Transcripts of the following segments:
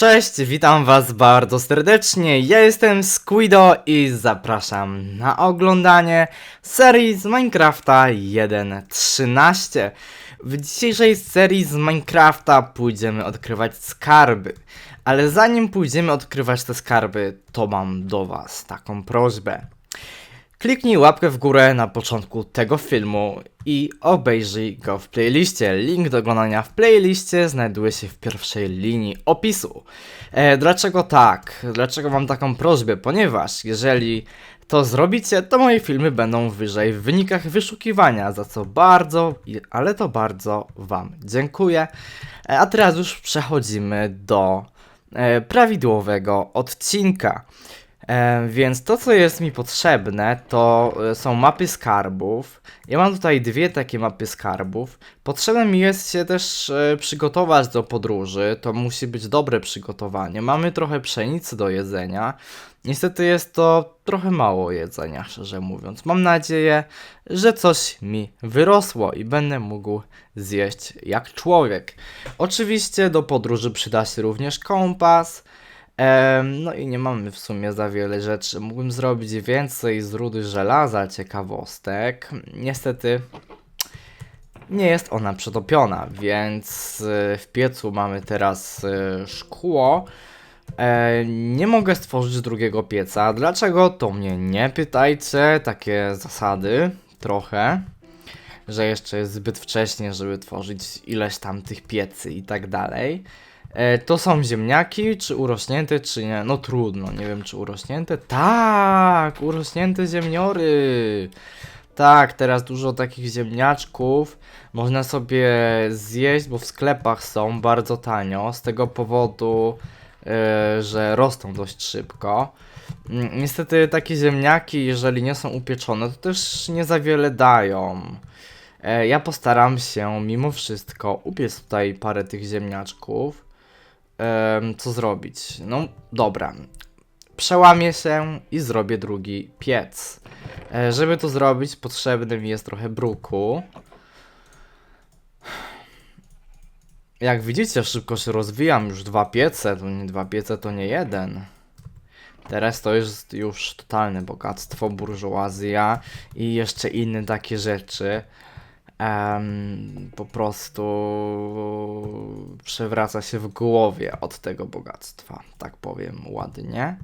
Cześć, witam was bardzo serdecznie. Ja jestem Squido i zapraszam na oglądanie serii z Minecrafta 1.13. W dzisiejszej serii z Minecrafta pójdziemy odkrywać skarby. Ale zanim pójdziemy odkrywać te skarby, to mam do was taką prośbę. Kliknij łapkę w górę na początku tego filmu i obejrzyj go w playliście. Link do oglądania w playliście znajduje się w pierwszej linii opisu. E, dlaczego tak? Dlaczego mam taką prośbę? Ponieważ jeżeli to zrobicie, to moje filmy będą wyżej w wynikach wyszukiwania, za co bardzo, ale to bardzo Wam dziękuję. E, a teraz już przechodzimy do e, prawidłowego odcinka. E, więc to, co jest mi potrzebne, to e, są mapy skarbów. Ja mam tutaj dwie takie mapy skarbów. Potrzebne mi jest się też e, przygotować do podróży. To musi być dobre przygotowanie. Mamy trochę pszenicy do jedzenia. Niestety jest to trochę mało jedzenia, szczerze mówiąc. Mam nadzieję, że coś mi wyrosło i będę mógł zjeść jak człowiek. Oczywiście do podróży przyda się również kompas. No i nie mamy w sumie za wiele rzeczy. Mógłbym zrobić więcej z rudy żelaza ciekawostek. Niestety nie jest ona przetopiona, więc y, w piecu mamy teraz y, szkło. E, nie mogę stworzyć drugiego pieca. Dlaczego? To mnie nie pytajcie. Takie zasady trochę. Że jeszcze jest zbyt wcześnie, żeby tworzyć ileś tam tych piecy i tak dalej. E, to są ziemniaki, czy urośnięte, czy nie? No trudno, nie wiem czy urośnięte. Tak, urośnięte ziemniory. Tak, teraz dużo takich ziemniaczków można sobie zjeść, bo w sklepach są bardzo tanio, z tego powodu, e, że rosną dość szybko. Mm, Niestety takie ziemniaki, jeżeli nie są upieczone, to też nie za wiele dają. E, Ja postaram się mimo wszystko upiec tutaj parę tych ziemniaczków. Co zrobić? No dobra. Przełamię się i zrobię drugi piec. E, żeby to zrobić, potrzebny mi jest trochę bruku. Jak widzicie, szybko się rozwijam. Już dwa piece, to nie dwa piece, to nie jeden. Teraz to jest już totalne bogactwo, burżuazja i jeszcze inne takie rzeczy. Po prostu przewraca się w głowie od tego bogactwa, tak powiem ładnie.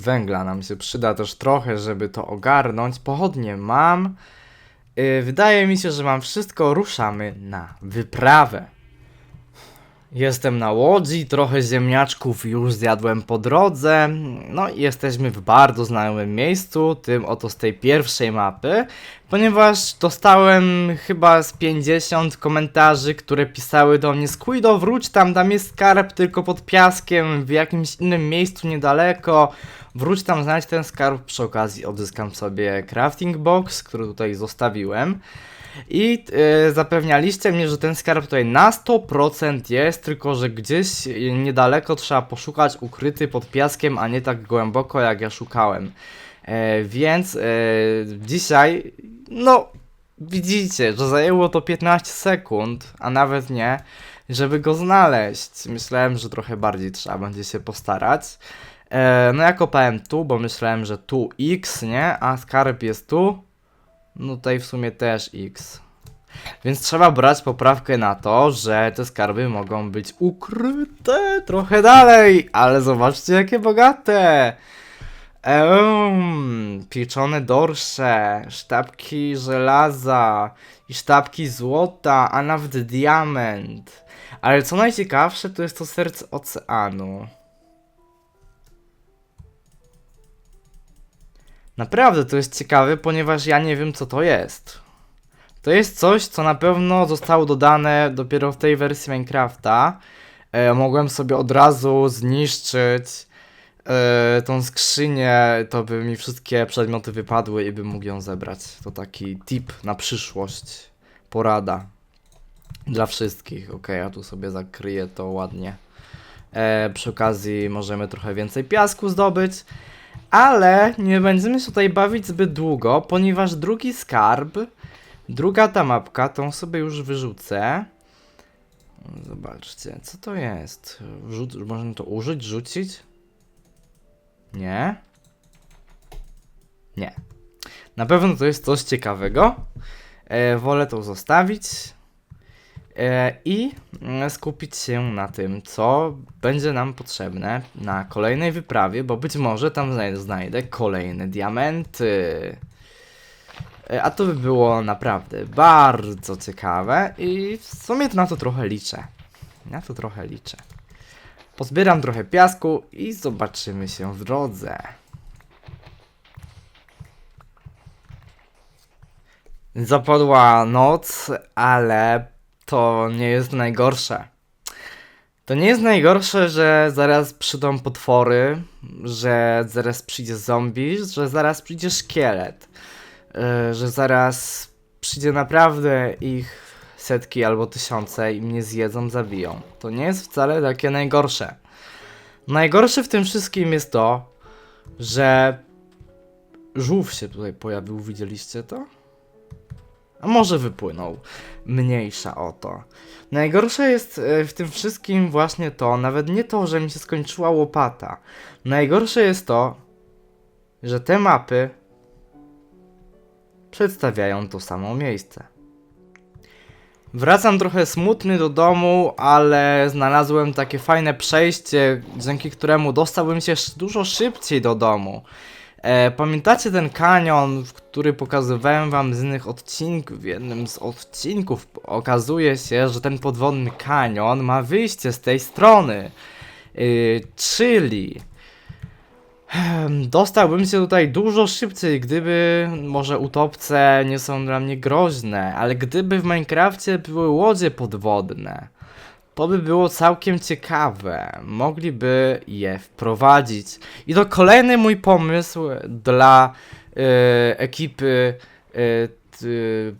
Węgla nam się przyda też trochę, żeby to ogarnąć. Pochodnie mam. Y, wydaje mi się, że mam wszystko. Ruszamy na wyprawę. Jestem na łodzi, trochę ziemniaczków już zjadłem po drodze. No i jesteśmy w bardzo znajomym miejscu, tym oto z tej pierwszej mapy, ponieważ dostałem chyba z 50 komentarzy, które pisały do mnie Squido, wróć tam, tam jest skarb tylko pod piaskiem, w jakimś innym miejscu niedaleko. Wróć tam, znajdź ten skarb, przy okazji odzyskam sobie crafting box, który tutaj zostawiłem. I e, zapewnialiście mnie, że ten skarb tutaj na 100% jest, tylko że gdzieś niedaleko trzeba poszukać ukryty pod piaskiem, a nie tak głęboko jak ja szukałem. E, więc e, dzisiaj, no widzicie, że zajęło to 15 sekund, a nawet nie, żeby go znaleźć. Myślałem, że trochę bardziej trzeba będzie się postarać. No ja kopałem tu, bo myślałem, że tu X, nie? A skarb jest tu. No tutaj w sumie też X. Więc trzeba brać poprawkę na to, że te skarby mogą być ukryte trochę dalej. Ale zobaczcie jakie bogate. Ehm, pieczone dorsze, sztabki żelaza i sztabki złota, a nawet diament. Ale co najciekawsze to jest to serce oceanu. Naprawdę to jest ciekawe, ponieważ ja nie wiem co to jest. To jest coś, co na pewno zostało dodane dopiero w tej wersji Minecrafta. E, mogłem sobie od razu zniszczyć e, tą skrzynię, to by mi wszystkie przedmioty wypadły i bym mógł ją zebrać. To taki tip na przyszłość. Porada. Dla wszystkich. Ok, ja tu sobie zakryję to ładnie. E, przy okazji możemy trochę więcej piasku zdobyć. Ale nie będziemy się tutaj bawić zbyt długo, ponieważ drugi skarb, druga ta mapka, tą sobie już wyrzucę. zobaczcie, co to jest? Wrzuc można to użyć, rzucić? Nie? Nie. Na pewno to jest coś ciekawego. E, wolę to zostawić i mm, skupić się na tym, co będzie nam potrzebne na kolejnej wyprawie, bo być może tam znaj- znajdę kolejne diamenty. E, A to by było naprawdę bardzo ciekawe i w sumie na to trochę liczę. Na to trochę liczę. Pozbieram trochę piasku i zobaczymy się w drodze. Zapadła noc, ale to nie jest najgorsze. To nie jest najgorsze, że zaraz przyjdą potwory, że zaraz przyjdzie zombie, że zaraz przyjdzie szkielet, yy, że zaraz przyjdzie naprawdę ich setki albo tysiące i mnie zjedzą, zabiją. To nie jest wcale takie najgorsze. Najgorsze w tym wszystkim jest to, że żółw się tutaj pojawił, widzieliście to? A może wypłynął. Mniejsza o to. Najgorsze jest e, w tym wszystkim właśnie to, nawet nie to, że mi się skończyła łopata. Najgorsze jest to, że te mapy przedstawiają to samo miejsce. Wracam trochę smutny do domu, ale znalazłem takie fajne przejście, dzięki któremu dostałbym się dużo szybciej do domu. E, pamiętacie ten kanion, który pokazywałem wam z innych odcinków? W jednym z odcinków okazuje się, że ten podwodny kanion ma wyjście z tej strony. Yy, czyli em, dostałbym się tutaj dużo szybciej, gdyby może utopce nie są dla mnie groźne, ale gdyby w Minecrafcie były łodzie podwodne, to by było całkiem ciekawe. Mogliby je wprowadzić. I to kolejny mój pomysł dla y, ekipy y,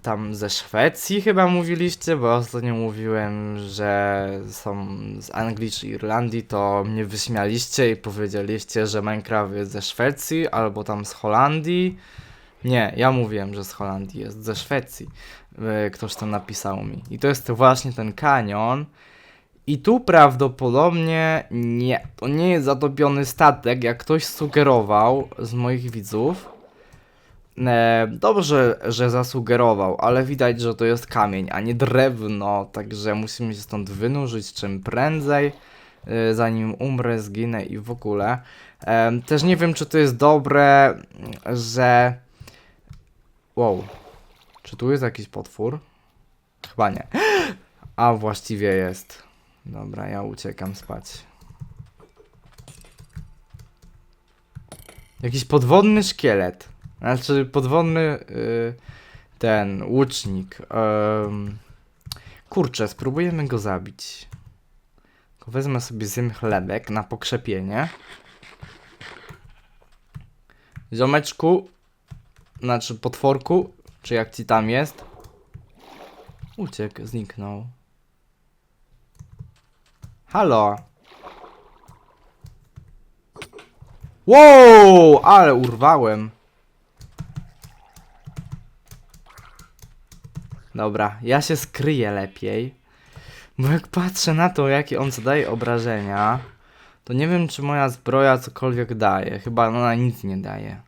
tam ze Szwecji chyba mówiliście, bo ostatnio mówiłem, że są z Anglii czy Irlandii, to mnie wyśmialiście i powiedzieliście, że Minecraft jest ze Szwecji albo tam z Holandii. Nie, ja mówiłem, że z Holandii jest, ze Szwecji. Y, Ktoś to napisał mi. I to jest właśnie ten kanion. I tu prawdopodobnie nie. To nie jest zatopiony statek, jak ktoś sugerował z moich widzów. E, dobrze, że zasugerował, ale widać, że to jest kamień, a nie drewno, także musimy się stąd wynurzyć czym prędzej, e, zanim umrę, zginę i w ogóle. E, też nie wiem, czy to jest dobre, że... Wow. Czy tu jest jakiś potwór? Chyba nie. A właściwie jest. Dobra, ja uciekam spać. Jakiś podwodny szkielet. Znaczy podwodny y, ten łucznik. Ym, kurczę, spróbujemy go zabić. Wezmę sobie zjem chlebek na pokrzepienie. Ziomeczku, znaczy potworku, czy jak ci tam jest? Uciekł, zniknął. Halo. Wow, ale urwałem. Dobra, ja się skryję lepiej. Bo jak patrzę na to, jakie on zadaje obrażenia, to nie wiem, czy moja zbroja cokolwiek daje. Chyba ona nic nie daje.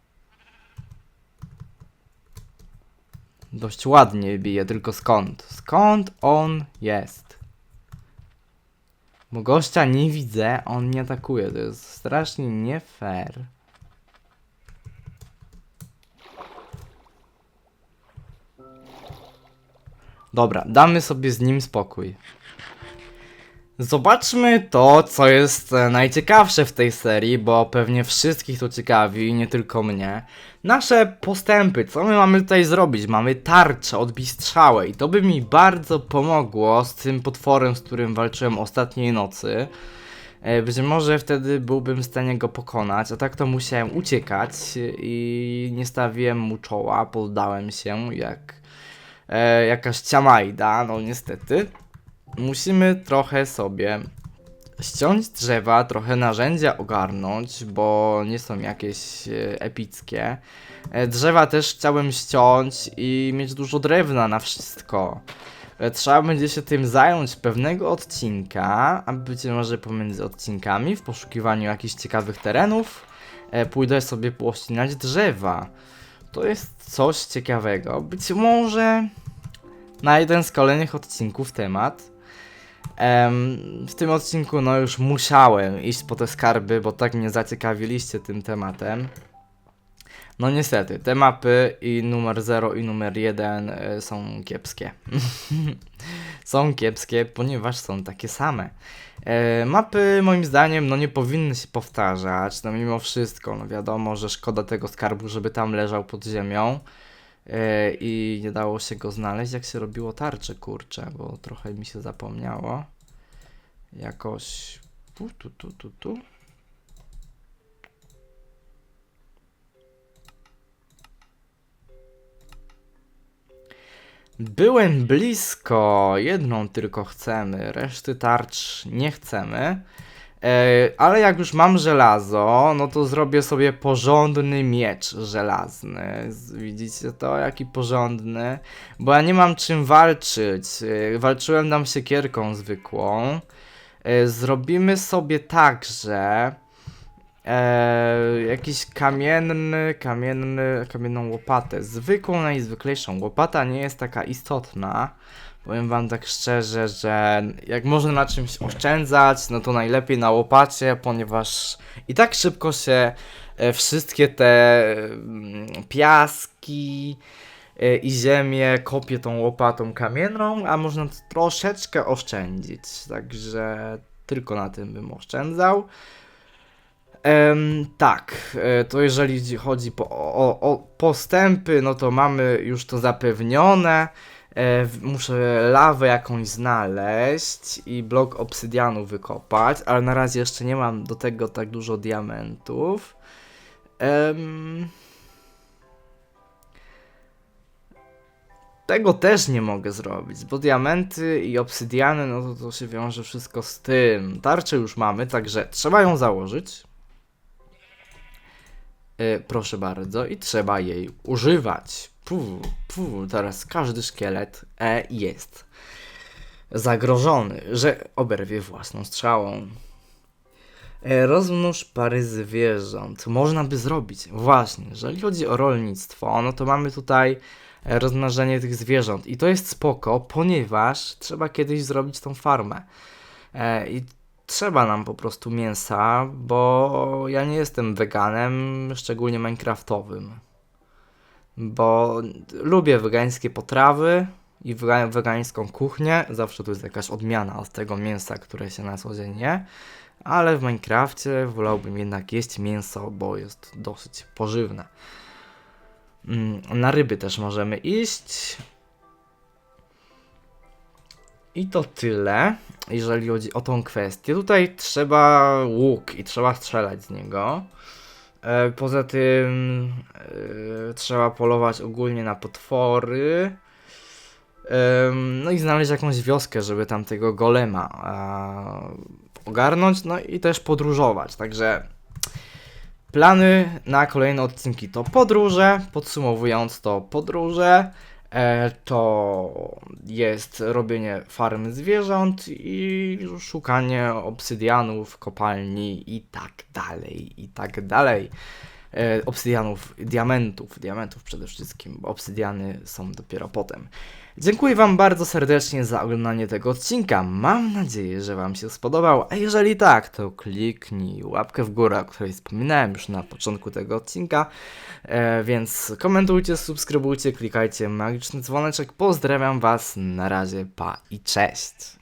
Dość ładnie bije, tylko skąd? Skąd on jest? Bo gościa nie widzę, on nie atakuje. To jest strasznie nie fair. Dobra, damy sobie z nim spokój. Zobaczmy to, co jest e, najciekawsze w tej serii, bo pewnie wszystkich to ciekawi, nie tylko mnie. Nasze postępy, co my mamy tutaj zrobić? Mamy tarczę odbić strzałę i to by mi bardzo pomogło z tym potworem, z którym walczyłem ostatniej nocy. E, Być może wtedy byłbym w stanie go pokonać, a tak to musiałem uciekać i nie stawiłem mu czoła, poddałem się jak e, jakaś ciamajda, no niestety. Musimy trochę sobie ściąć drzewa, trochę narzędzia ogarnąć, bo nie są jakieś e, epickie. E, drzewa też chciałem ściąć i mieć dużo drewna na wszystko. E, Trzeba będzie się tym zająć pewnego odcinka, a być może pomiędzy odcinkami w poszukiwaniu jakichś ciekawych terenów pójdę sobie pościnać drzewa. To jest coś ciekawego. Być może na jeden z kolejnych odcinków temat. Em, w tym odcinku no już musiałem iść po te skarby, bo tak mnie zaciekawiliście tym tematem. No niestety, te mapy i numer 0 i numer 1 y, są kiepskie. są kiepskie, ponieważ są takie same. E, mapy moim zdaniem no nie powinny się powtarzać, no mimo wszystko, no wiadomo, że szkoda tego skarbu, żeby tam leżał pod ziemią e, i nie dało się go znaleźć, jak się robiło tarcze, kurcze, bo trochę mi się zapomniało. Jakoś tu, tu, tu, tu. Byłem blisko, jedną tylko chcemy, reszty tarcz nie chcemy. E, ale jak już mam żelazo, no to zrobię sobie porządny miecz żelazny. Widzicie to? Jaki porządny. Bo ja nie mam czym walczyć. E, walczyłem tam siekierką zwykłą. E, zrobimy sobie tak, że e, jakiś kamienny, kamienny, kamienną łopatę. Zwykłą, najzwyklejszą. Łopata nie jest taka istotna. Powiem wam tak szczerze, że jak można na czymś oszczędzać, no to najlepiej na łopacie, ponieważ i tak szybko się e, wszystkie te mm, piaski e, i ziemię kopie tą łopatą kamienną, a można troszeczkę oszczędzić. Także tylko na tym bym oszczędzał. Em, tak, e, to jeżeli chodzi po, o, o postępy, no to mamy już to zapewnione. E, muszę lawę jakąś znaleźć i blok obsydianu wykopać, ale na razie jeszcze nie mam do tego tak dużo diamentów. Em, tego też nie mogę zrobić, bo diamenty i obsydiany, no to, to się wiąże wszystko z tym. Tarczę już mamy, także trzeba ją założyć. E, proszę bardzo, i trzeba jej używać. Pu, pu, teraz każdy szkielet e, jest zagrożony, że oberwie własną strzałą. E, rozmnóż pary zwierząt. Można by zrobić. Właśnie, jeżeli chodzi o rolnictwo, no to mamy tutaj e, rozmnażanie tych zwierząt. I to jest spoko, ponieważ trzeba kiedyś zrobić tą farmę. E, I trzeba nam po prostu mięsa, bo ja nie jestem weganem, szczególnie minecraftowym. Bo lubię wegańskie potrawy i wega- wegańską kuchnię. Zawsze to jest jakaś odmiana od tego mięsa, które się na co dzień je. Ale w Minecrafcie wolałbym jednak jeść mięso, bo jest dosyć pożywne. Mm, Na ryby też możemy iść. I to tyle, jeżeli chodzi o tą kwestię. Tutaj trzeba łuk i trzeba strzelać z niego. E, Poza tym e, trzeba polować ogólnie na potwory. No i znaleźć jakąś wioskę, żeby tam tego golema ogarnąć, no i też podróżować. Także plany na kolejne odcinki to podróże. Podsumowując to podróże, to jest robienie farmy zwierząt i szukanie obsydianów, kopalni i tak dalej, i tak dalej. E, obsydianów, diamentów, diamentów przede wszystkim, bo obsydiany są dopiero potem. Dziękuję Wam bardzo serdecznie za oglądanie tego odcinka. Mam nadzieję, że Wam się spodobał, a jeżeli tak, to kliknij łapkę w górę, o której wspominałem już na początku tego odcinka. E, więc komentujcie, subskrybujcie, klikajcie magiczny dzwoneczek. Pozdrawiam Was, na razie, pa i cześć.